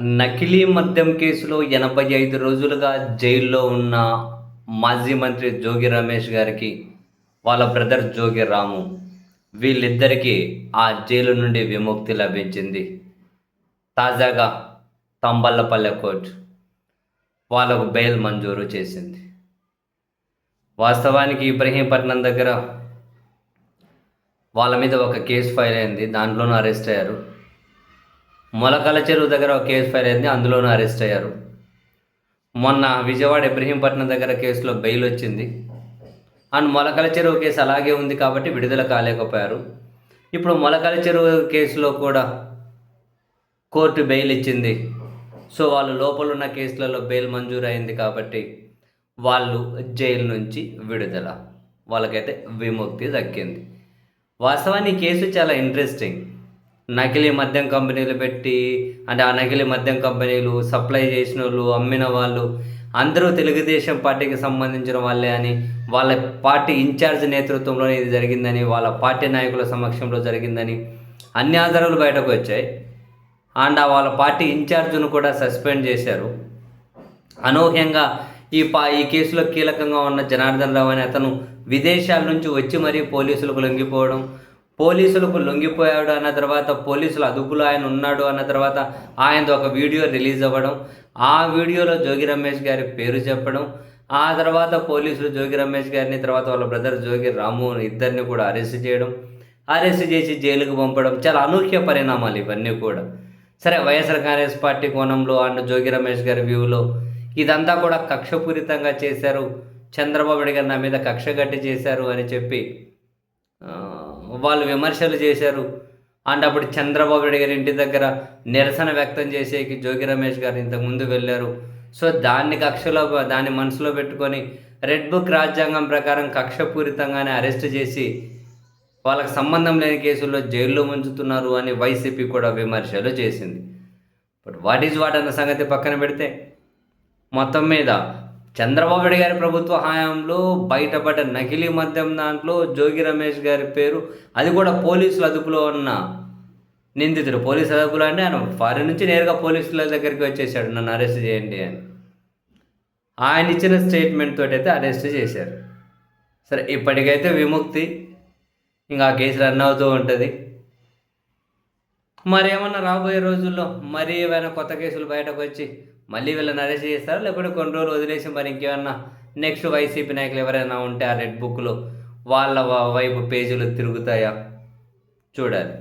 నకిలీ మద్యం కేసులో ఎనభై ఐదు రోజులుగా జైల్లో ఉన్న మాజీ మంత్రి జోగి రమేష్ గారికి వాళ్ళ బ్రదర్ జోగి రాము వీళ్ళిద్దరికీ ఆ జైలు నుండి విముక్తి లభించింది. తాజాగా తంబల్లపల్లె కోర్టు వాళ్ళకు బెయిల్ మంజూరు చేసింది. వాస్తవానికి ఇబ్రహీంపట్నం దగ్గర వాళ్ళ మీద ఒక కేసు ఫైల్ అయింది. దాంట్లోనూ అరెస్ట్ అయ్యారు. మొలకల చెరువు దగ్గర ఒక కేసు ఫైల్ అయింది అందులోనూ అరెస్ట్ అయ్యారు. మొన్న విజయవాడ ఇబ్రహీంపట్నం దగ్గర కేసులో బెయిల్ వచ్చింది. అండ్ మొలకల చెరువు కేసు అలాగే ఉంది కాబట్టి విడుదల కాలేకపోయారు. ఇప్పుడు మొలకల చెరువు కేసులో కూడా కోర్టు బెయిల్ ఇచ్చింది. సో వాళ్ళు లోపల ఉన్న కేసులలో బెయిల్ మంజూరు అయింది కాబట్టి వాళ్ళు జైలు నుంచి విడుదల. వాళ్ళకైతే విముక్తి దక్కింది. వాస్తవానికి కేసు చాలా ఇంట్రెస్టింగ్ నకిలీ మద్యం కంపెనీలు పెట్టి అంటే ఆ నకిలీ మద్యం కంపెనీలు సప్లై చేసిన వాళ్ళు అమ్మిన వాళ్ళు అందరూ తెలుగుదేశం పార్టీకి సంబంధించిన వాళ్ళే అని వాళ్ళ పార్టీ ఇన్ఛార్జ్ నేతృత్వంలోనే ఇది జరిగిందని వాళ్ళ పార్టీ నాయకుల సమక్షంలో జరిగిందని అన్ని ఆధారాలు బయటకు వచ్చాయి. అండ్ ఆ వాళ్ళ పార్టీ ఇన్ఛార్జ్ను కూడా సస్పెండ్ చేశారు. అనూహ్యంగా ఈ పా ఈ కేసులో కీలకంగా ఉన్న జనార్దన్ రావు అనే అతను విదేశాల నుంచి వచ్చి మరీ పోలీసులకు లొంగిపోవడం పోలీసులకు లొంగిపోయాడు అన్న తర్వాత పోలీసుల అదుపులో ఆయన ఉన్నాడు అన్న తర్వాత ఆయనది ఒక వీడియో రిలీజ్ అవ్వడం ఆ వీడియోలో జోగి రమేష్ గారి పేరు చెప్పడం ఆ తర్వాత పోలీసులు జోగి రమేష్ గారిని తర్వాత వాళ్ళ బ్రదర్ జోగి రాము ఇద్దరిని కూడా అరెస్ట్ చేయడం అరెస్ట్ చేసి జైలుకు పంపడం చాలా అనూహ్య పరిణామాలు ఇవన్నీ కూడా. సరే వైఎస్ఆర్ కాంగ్రెస్ పార్టీ కోణంలో అండ్ జోగి రమేష్ గారి వ్యూలో ఇదంతా కూడా కక్షపూరితంగా చేశారు. చంద్రబాబు నాయుడు గారు నా మీద కక్ష గట్టి చేశారు అని చెప్పి వాళ్ళు విమర్శలు చేశారు. అండ్ అప్పుడు చంద్రబాబు నాయుడు గారి ఇంటి దగ్గర నిరసన వ్యక్తం చేసేకి జోగి రమేష్ గారు ఇంతకుముందు వెళ్ళారు. సో దాన్ని కక్షలో దాన్ని మనసులో పెట్టుకొని రెడ్ బుక్ రాజ్యాంగం ప్రకారం కక్షపూరితంగానే అరెస్ట్ చేసి వాళ్ళకి సంబంధం లేని కేసుల్లో జైల్లో ఉంచుతున్నారు అని వైసీపీ కూడా విమర్శలు చేసింది. బట్ వాట్ ఈజ్ వాట్ అన్న సంగతి పక్కన పెడితే మొత్తం మీద చంద్రబాబు గారి ప్రభుత్వ హయాంలో బయటపడ్డ నకిలీ మద్యం దాంట్లో జోగి రమేష్ గారి పేరు అది కూడా పోలీసుల అదుపులో ఉన్న నిందితుడు. పోలీసు అదుపులో అంటే ఆయన ఫారిన్ నుంచి నేరుగా పోలీసుల దగ్గరికి వచ్చేసాడు నన్ను అరెస్ట్ చేయండి అని. ఆయన ఇచ్చిన స్టేట్మెంట్ తోటి అయితే అరెస్ట్ చేశారు. సరే ఇప్పటికైతే విముక్తి. ఇంకా ఆ కేసు రన్ అవుతూ ఉంటుంది. మరి ఏమన్నా రాబోయే రోజుల్లో మరి ఏమైనా కొత్త కేసులు బయటకు వచ్చి మళ్ళీ వీళ్ళని అరెస్ట్ చేస్తారా? లేకపోతే కొన్ని రోజులు వదిలేసి మరి ఇంకేమన్నా నెక్స్ట్ వైసీపీ నాయకులు ఎవరైనా ఉంటే ఆ రెడ్ బుక్లో వాళ్ళ వ- వైపు పేజీలు తిరుగుతాయా? చూడాలి.